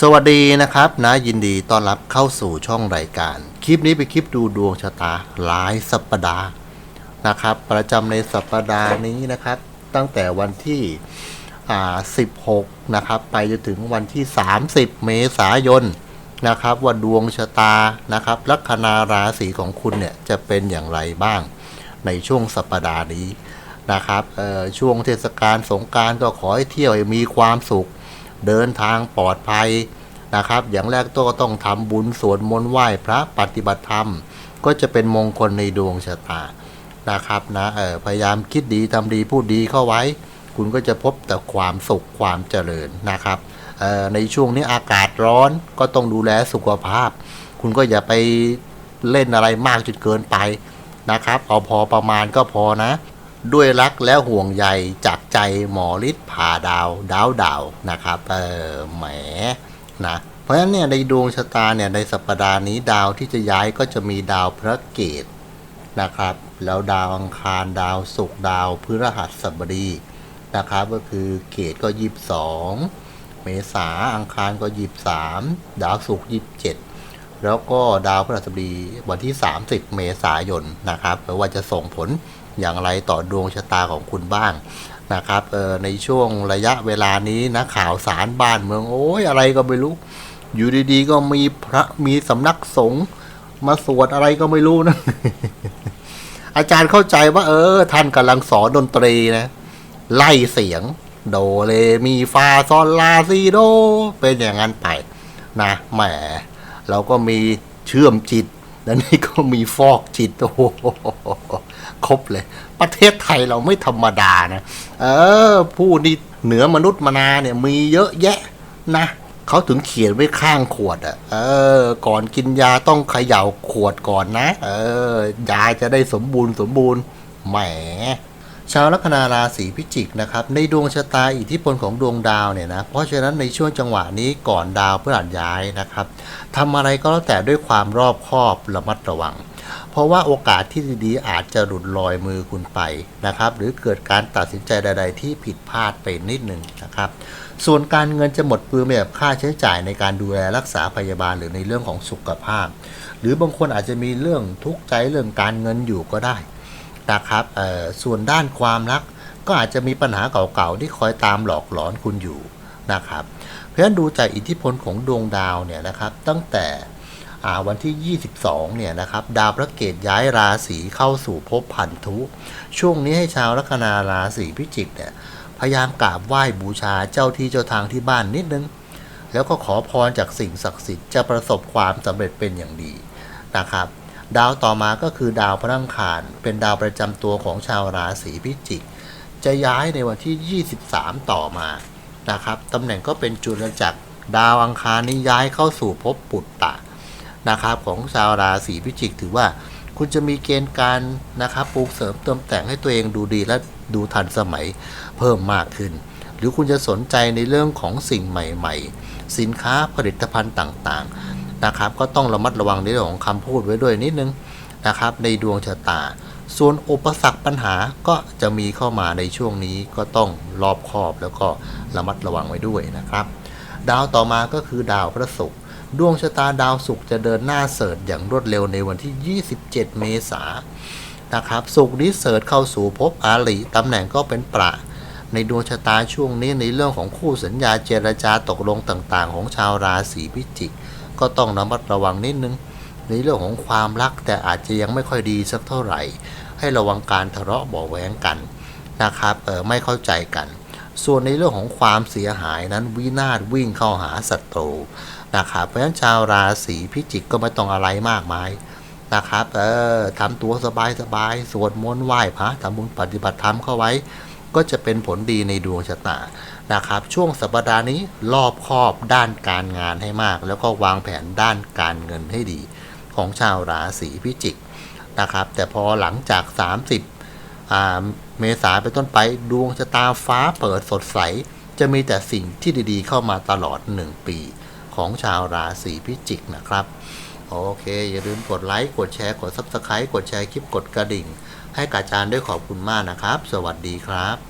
สวัสดีนะครับนะยินดีต้อนรับเข้าสู่ช่องรายการ คลิปนี้เป็นคลิปดูดวงชะตารายสัปดาห์นะครับ ประจำในสัปดาห์นี้นะครับ ตั้งแต่วันที่16 นะครับ ไปจนถึงวันที่ 30 เมษายนนะครับ ว่าดวงชะตานะครับลัคนาราศีของคุณเนี่ยจะเป็นอย่างไรบ้างในช่วงสัปดาห์นี้นะครับช่วงเทศกาลสงการก็ขอให้เที่ยวให้มีความสุข เดินทางปลอดภัยนะครับ อย่างแรกตัวก็ต้องทำบุญสวดมนต์ไหว้พระปฏิบัติธรรม ก็จะเป็นมงคลในดวงชะตานะครับนะเออพยายามคิดดีทำดีพูดดีเข้าไว้ คุณก็จะพบแต่ความสุขความเจริญนะครับออในช่วงนี้อากาศร้อนก็ต้องดูแลสุขภาพ คุณก็อย่าไปเล่นอะไรมากจนเกินไปนะครับ เอาพอประมาณก็พอนะ ด้วยรักและห่วงใยจากใจหมอฤทธิ์ผ่าดาวดาวดาวนะครับเออแหมนะเพราะฉะนั้นเนี่ยในดวงชะตาเนี่ยในสัปดาห์นี้ดาวที่จะย้ายก็จะมีดาวพระเกตนะครับ แล้วดาวอังคารดาวศุกร์ดาวพฤหัสบดีนะครับ ก็คือเกตก็ยีิบสองเมษาอังคารก็ยีิบสามดาวศุกร์ยีิบเจ็ดแล้วก็ดาวพฤหัสบดีวันที่ 30 เมษายนนะครับว่าจะส่งผล อย่างไรต่อดวงชะตาของคุณบ้างนะครับออในช่วงระยะเวลานี้นะข่าวสารบ้านเมืองโอ้ยอะไรก็ไม่รู้ อยู่ดีๆ ก็มีพระมีสำนักสงฆ์มาสวดอะไรก็ไม่รู้นะอาจารย์เข้าใจว่า เออ ท่านกำลังสอนดนตรีนะ ไล่เสียง โดเลมีฟาซอลลาซีโด เป็นอย่างนั้นไป นะแหมเราก็มีเชื่อมจิต แล้วนี่ก็มีฟอกจิตโอ้โห ครบเลย ประเทศไทยเราไม่ธรรมดานะ เออ ผู้นี่เหนือมนุษย์มนาเนี่ยมีเยอะแยะนะเขาถึงเขียนไว้ข้างขวดอะ่ะ เออ ก่อนกินยาต้องเขย่าขวดก่อนนะ เออ ยาจะได้สมบูรณ์สมบูรณ์ แหม ชาวลัคนาราศีพิจิกนะครับ ในดวงชะตาอิทธิพลของดวงดาวเนี่ยนะ เพราะฉะนั้นในช่วงจังหวะนี้ก่อนดาวพฤหัสย้ายนะครับทำอะไรก็แล้วแต่ด้วยความรอบคอบระมัดระวัง เพราะว่าโอกาสที่ดีๆ อาจจะหลุดลอยมือคุณไปนะครับ หรือเกิดการตัดสินใจใด ๆ ที่ผิดพลาดไปนิดหนึ่งนะครับ ส่วนการเงินจะหมดเปลืองไปกับค่าใช้จ่ายในการดูแลรักษาพยาบาลหรือในเรื่องของสุขภาพ หรือบางคนอาจจะมีเรื่องทุกข์ใจเรื่องการเงินอยู่ก็ได้นะครับส่วนด้านความรักก็อาจจะมีปัญหาเก่าๆที่คอยตามหลอกหลอนคุณอยู่นะครับ เพราะฉะนั้นดูจากอิทธิพลของดวงดาวเนี่ยนะครับ ตั้งแต่ วันที่ 22 เนี่ยนะครับ ดาวพระเกตย้ายราศีเข้าสู่ภพพันธุ ช่วงนี้ให้ชาวลัคนาราศีพิจิกเนี่ยพยายามกราบไหว้บูชาเจ้าที่เจ้าทางที่บ้านนิดนึง แล้วก็ขอพรจากสิ่งศักดิ์สิทธิ์จะประสบความสำเร็จเป็นอย่างดีนะครับ ดาวต่อมาก็คือดาวพระอังคาร เป็นดาวประจำตัวของชาวราศีพิจิก จะย้ายในวันที่ 23 ต่อมานะครับตำแหน่งก็เป็นจุลจักรดาวอังคารนี้ย้ายเข้าสู่ภพปุตตะ นะครับของชาวราศีพิจิก ถือว่าคุณจะมีเกณฑ์การนะครับปลูกเสริมเติมแต่งให้ตัวเองดูดีและดูทันสมัยเพิ่มมากขึ้น หรือคุณจะสนใจในเรื่องของสิ่งใหม่ ๆ สินค้าผลิตภัณฑ์ต่างๆนะครับ ก็ต้องระมัดระวังในเรื่องของคำพูดไว้ด้วยนิดนึงนะครับ ในดวงชะตา ส่วนอุปสรรคปัญหาก็จะมีเข้ามาในช่วงนี้ก็ต้องรอบคอบแล้วก็ระมัดระวังไว้ด้วยนะครับ ดาวต่อมาก็คือดาวพระศุกร์ ดวงชะตาดาวศุกร์จะเดินหน้าเสริฐอย่างรวดเร็วในวันที่ 27 เมษายนนะครับศุกร์นี้เสริฐเข้าสู่ภพอาลีตำแหน่งก็เป็นประในดวงชะตาช่วงนี้ในเรื่องของคู่สัญญาเจรจาตกลงต่างๆ ของชาวราศีพิจิก ก็ต้องระมัดระวังนิดนึง ในเรื่องของความรักแต่อาจจะยังไม่ค่อยดีสักเท่าไหร่ ให้ระวังการทะเลาะเบาแหวงกันนะครับเออไม่เข้าใจกัน ส่วนในเรื่องของความเสียหายนั้นวินาศวิ่งเข้าหาศัตรู นะครับเพราะฉะนั้นชาวราศีพิจิกก็ไม่ต้องอะไรมากมายนะครับเออทำตัวสบายๆสวดมนต์ไหว้พระทำบุญปฏิบัติธรรมเข้าไว้ ก็จะเป็นผลดีในดวงชะตานะครับ ช่วงสัปดาห์นี้รอบคอบด้านการงานให้มาก แล้วก็วางแผนด้านการเงินให้ดี ของชาวราศีพิจิกนะครับ แต่พอหลังจาก 30 เมษาไปต้นไปดวงชะตาฟ้าเปิดสดใส จะมีแต่สิ่งที่ดีๆ เข้ามาตลอด 1 ปี ของชาวราศีพิจิกนะครับโอเคอย่าลืมกดไลค์กดแชร์กด Subscribe กดแชร์คลิปกดกระดิ่ง ให้กบอาจารย์ด้วยขอบคุณมากนะครับ สวัสดีครับ